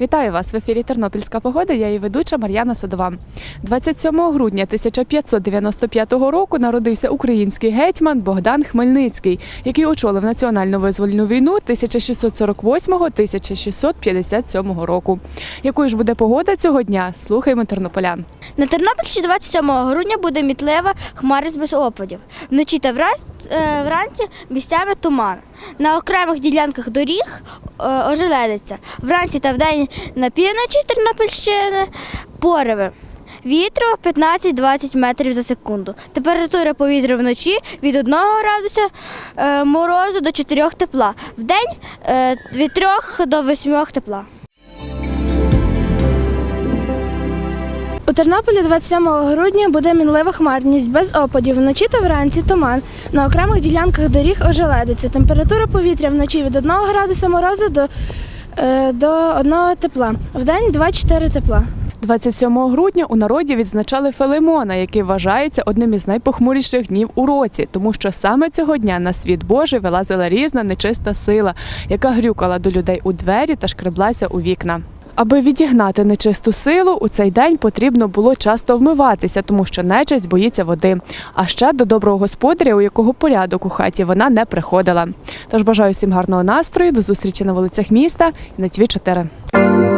Вітаю вас в ефірі Тернопільська погода. Я її ведуча Мар'яна Содова. 27 грудня 1595 року народився український гетьман Богдан Хмельницький, який очолив національну визвольну війну 1648-1657 року. Якою ж буде погода цього дня? Слухаємо тернополян. На Тернопільщині 27 грудня буде мітлива хмарність без опадів. Вночі та е, вранці місцями туман. На окремих ділянках доріг ожеледиться. Вранці та вдень на півночі Тернопільщини пориви. Вітру 15-20 метрів за секунду. Температура повітря вночі від 1 градуса е, морозу до 4 тепла. В день від 3 до 8 тепла. Тернополі 27 грудня буде мінлива хмарність без опадів. Вночі та вранці туман. На окремих ділянках доріг ожеледиться. Температура повітря вночі від 1 градуса морозу до, е, до 1 тепла. Вдень 2-4 тепла. 27 грудня у народі відзначали Филимона, який вважається одним із найпохмуріших днів у році, тому що саме цього дня на світ Божий вилазила різна нечиста сила, яка грюкала до людей у двері та шкреблася у вікна. Аби відігнати нечисту силу, у цей день потрібно було часто вмиватися, тому що нечисть боїться води. А ще до доброго господаря, у якого порядок у хаті, вона не приходила. Тож бажаю всім гарного настрою, до зустрічі на вулицях міста і на ТВ 4